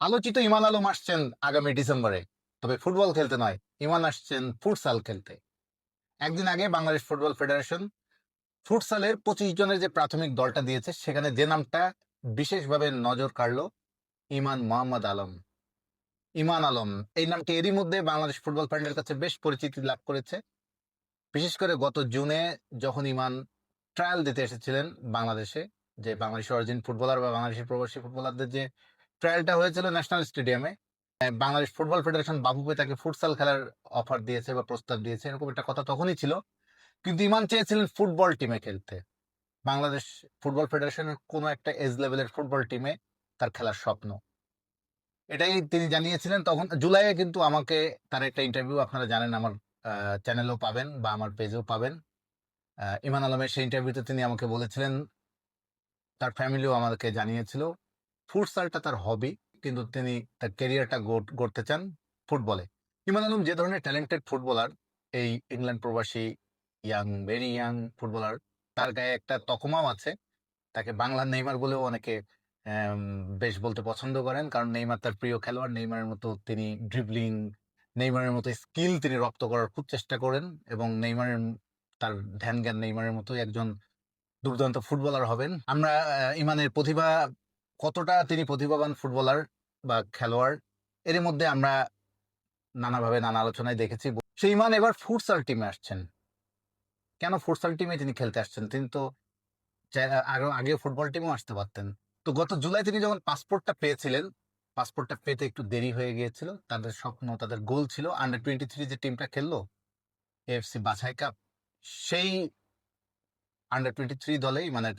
আলোচিত ইমান আলম আসছেন আগামী ডিসেম্বরে। তবে ফুটবল খেলতে নয়, ইমান আসছেন ফুটসাল খেলতে। একদিন আগে বাংলাদেশ ফুটবল ফেডারেশন ফুটসালের পঁচিশ জনের যে প্রাথমিক দলটা দিয়েছে, সেখানে যে নামটা বিশেষভাবে নজর কাড়লো ইমান মোহাম্মদ আলম। ইমান আলম, এই নামটি এরই মধ্যে বাংলাদেশ ফুটবল ফ্যান্ডের কাছে বেশ পরিচিতি লাভ করেছে। বিশেষ করে গত জুনে যখন ইমান ট্রায়াল দিতে এসেছিলেন বাংলাদেশে, যে বাংলাদেশের অরিজিন ফুটবলার বা বাংলাদেশের প্রবাসী ফুটবলারদের যে ট্রায়ালটা হয়েছিল ন্যাশনাল স্টেডিয়ামে বাংলাদেশ ফুটবল ফেডারেশন বাবুকে তাকে ফুটসাল খেলার অফার দিয়েছে বা প্রস্তাব দিয়েছে, এরকম একটা কথা তখনই ছিল। কিন্তু ইমান চেয়েছিলেন ফুটবল টিমে খেলতে। বাংলাদেশ ফুটবল ফেডারেশনের কোনো একটা এজ লেভেলের ফুটবল টিমে তার খেলার স্বপ্ন। এটাই তিনি জানিয়েছিলেন তখন। জুলাইয়ে কিন্তু আমাকে তার একটা ইন্টারভিউ আপনারা জানেন, আমার চ্যানেলেও পাবেন বা আমার পেজেও পাবেন। ইমান আলমের সেই ইন্টারভিউতে তিনি আমাকে বলেছিলেন, তার ফ্যামিলিও আমাকে জানিয়েছিল। ফুটসালটা তার হবি কিন্তু তিনি তার ক্যারিয়ারটা গড়তে চান ফুটবলে। ইমান আলম যে ধরনের ট্যালেন্টেড ফুটবলার এই ইংল্যান্ড প্রবাসী ইয়াং ভেরি ইয়াং ফুটবলার তার গায়ে একটা তকমাও আছে। তাকে বাংলার নেইমার বলেও অনেকে বেশ বলতে পছন্দ করেন। কারণ নেইমার তার প্রিয় খেলোয়াড়। নেইমারের মতো তিনি ড্রিবলিং নেইমারের মতো স্কিল তিনি রপ্ত করার খুব চেষ্টা করেন এবং নেইমারের তার ধ্যান জ্ঞান নেইমারের মতো একজন দুর্দান্ত ফুটবলার হবেন। আমরা ইমানের প্রতিভা কতটা তিনি প্রতিভাবান ফুটবলার বা খেলোয়াড়, এর মধ্যে আমরা নানাভাবে নানা আলোচনায় দেখেছি। সেই ইমান এবার ফুটসাল টিমে আসছেন। কেন ফুটসাল টিমে তিনি খেলতে আসছেন? তিনি তো আগে ফুটবল টিমেও আসতে পারতেন। তো গত জুলাই তিনি যখন পাসপোর্টটা পেয়েছিলেন, পাসপোর্টটা পেতে একটু দেরি হয়ে গিয়েছিল। তাদের স্বপ্ন, তাদের গোল ছিল। আন্ডার টোয়েন্টি থ্রি যে টিমটা খেললো এফসি বাছাই কাপ, সেই আন্ডার টোয়েন্টি থ্রি দলেই মানে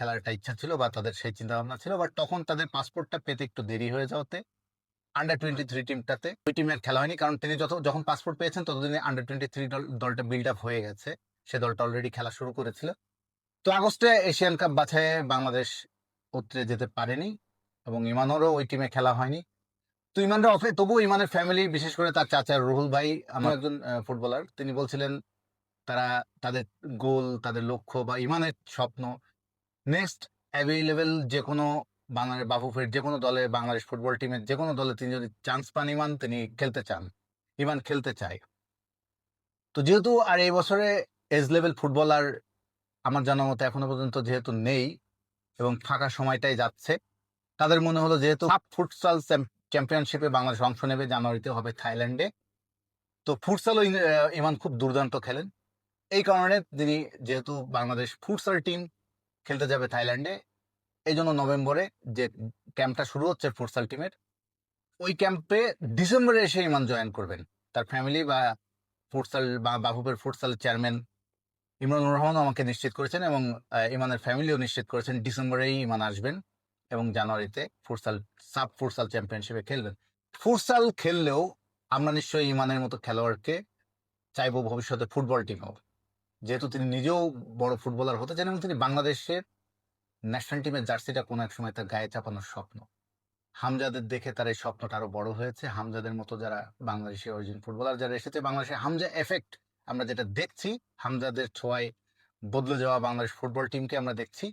খেলার একটা ইচ্ছা ছিল বা তাদের সেই চিন্তা ভাবনা ছিল বাট তখন তাদের পাসপোর্টটা পেতে একটু দেরি হয়ে যাওয়াতে আন্ডার টোয়েন্টি থ্রি টিমটাতে ওই টিমের খেলা হয়নি কারণ তিনি যত যখন পাসপোর্ট পেয়েছেন ততদিনে আন্ডার টোয়েন্টি থ্রি দলটা বিল্ড আপ হয়ে গেছে। সে দলটা অলরেডি খেলা শুরু করেছিল। তো আগস্টে এশিয়ান কাপ বাছাইয়ে বাংলাদেশ উতরে যেতে পারেনি এবং ইমানেরও ওই টিমে খেলা হয়নি। তো ইমানরা অফে তবুও ইমানের ফ্যামিলি বিশেষ করে তার চাচা রুহুল ভাই আমার একজন ফুটবলার তিনি বলছিলেন তারা তাদের গোল তাদের লক্ষ্য বা ইমানের স্বপ্ন নেক্সট অ্যাভেলেবেল যে কোনো বাংলাদেশ বাফুফের যে কোনো দলে বাংলাদেশ ফুটবল টিমের যে কোনো দলে তিনি যদি চান্স পান ইমান তিনি খেলতে চান। ইমান খেলতে চায়। তো যেহেতু আর এই বছরে এজ লেভেল ফুটবলার আমার জানা মতো এখনও পর্যন্ত যেহেতু নেই এবং ফাঁকা সময়টাই যাচ্ছে, তাদের মনে হলো যেহেতু ফুটসাল চ্যাম্পিয়নশিপে বাংলাদেশ অংশ নেবে, জানুয়ারিতে হবে থাইল্যান্ডে। তো ফুটসালও ইমান খুব দুর্দান্ত খেলেন। এই কারণে তিনি যেহেতু বাংলাদেশ ফুটসাল টিম খেলতে যাবে থাইল্যান্ডে। এই জন্য নভেম্বরে যে ক্যাম্পটা শুরু হচ্ছে ফুটসাল টিমের, ওই ক্যাম্পে ডিসেম্বরে এসে ইমান জয়েন করবেন। তার ফ্যামিলি বা ফুটসাল বা বাফুফের ফুটসাল চেয়ারম্যান ইমরানুর রহমান আমাকে নিশ্চিত করেছেন এবং ইমানের ফ্যামিলিও নিশ্চিত করেছেন ডিসেম্বরেই ইমান আসবেন এবং জানুয়ারিতে ফুটসাল, সাব ফুটসাল চ্যাম্পিয়নশিপে খেলবেন। ফুটসাল খেললেও আমরা নিশ্চয়ই ইমানের মতো খেলোয়াড়কে চাইব ভবিষ্যতে ফুটবল টিমেও। যেহেতু তিনি নিজেও বড় ফুটবলার হতে চান এবং তিনি বাংলাদেশের ন্যাশনাল টিমের জার্সিটা কোনো এক সময় তার গায়ে চাপানোর স্বপ্ন। হামজাদের দেখে তার এই স্বপ্নটা আরও বড় হয়েছে। হামজাদের মতো যারা বাংলাদেশি অরিজিন ফুটবলার যারা এসেছে, বাংলাদেশে হামজা এফেক্ট আমরা যেটা দেখছি, হামজাদের ছোঁয়ায় বদলে যাওয়া বাংলাদেশ ফুটবল টিমকে আমরা দেখছি।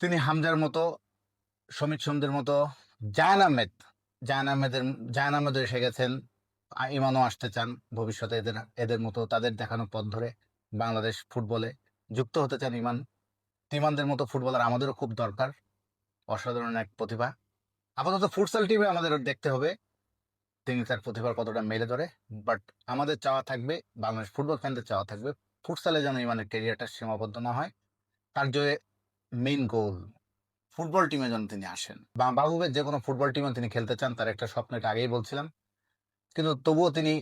তিনি হামজার মতো সমিত সোমদের মতো, জায়ান আহমেদ, জায়ান আহমেদের, জায়ান আহমেদ এসে গেছেন ইমানও আসতে চান ভবিষ্যতে এদের এদের মতো তাদের দেখানো পথ ধরে বাংলাদেশ ফুটবলে যুক্ত হতে চান ইমান। ইমানদের মতো ফুটবলার আমাদেরও খুব দরকার। অসাধারণ এক প্রতিভা। আপাতত ফুটসাল টিমে আমাদের দেখতে হবে। তিনি তার প্রতিভার কতটা মেলে ধরে। বাট আমাদের চাওয়া থাকবে, বাংলাদেশ ফুটবল ফ্যানদের চাওয়া থাকবে ফুটসালে যেন ইমানের ক্যারিয়ারটা সীমাবদ্ধ না হয়। তার যে মেইন গোল ফুটবল টিমে যেন তিনি আসেন। বা বাবুবের যে কোনো ফুটবল টিমে তিনি খেলতে চান, তার একটা স্বপ্ন, এটা আগেই বলছিলাম। কিন্তু তবুও তিনি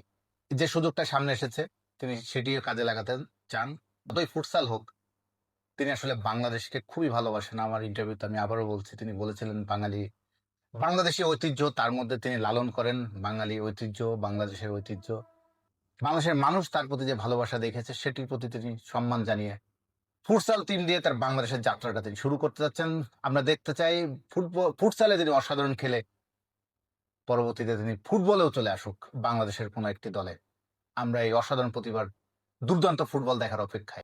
যে সুযোগটা সামনে এসেছে, তিনি সেটিও কাজে লাগাতে চান। যতই ফুটসাল হোক, তিনি আসলে বাংলাদেশকে খুবই ভালোবাসেন। আমার ইন্টারভিউতে আমি আবারও বলছি, তিনি বলেছিলেন বাঙালি, বাংলাদেশি ঐতিহ্য তার মধ্যে তিনি লালন করেন। বাঙালি ঐতিহ্য, বাংলাদেশের ঐতিহ্য, বাংলাদেশের মানুষ তার প্রতি যে ভালোবাসা দেখেছে, সেটির প্রতি তিনি সম্মান জানিয়ে ফুটসাল টিম দিয়ে তার বাংলাদেশের যাত্রাটা তিনি শুরু করতে যাচ্ছেন। আমরা দেখতে চাই ফুটবল ফুটসালে তিনি অসাধারণ খেলে পরবর্তীতে তিনি ফুটবলেও চলে আসুক বাংলাদেশের কোনো একটি দলে। আমরা এই অসাধারণ প্রতিভার দুর্দান্ত ফুটবল দেখার অপেক্ষায়।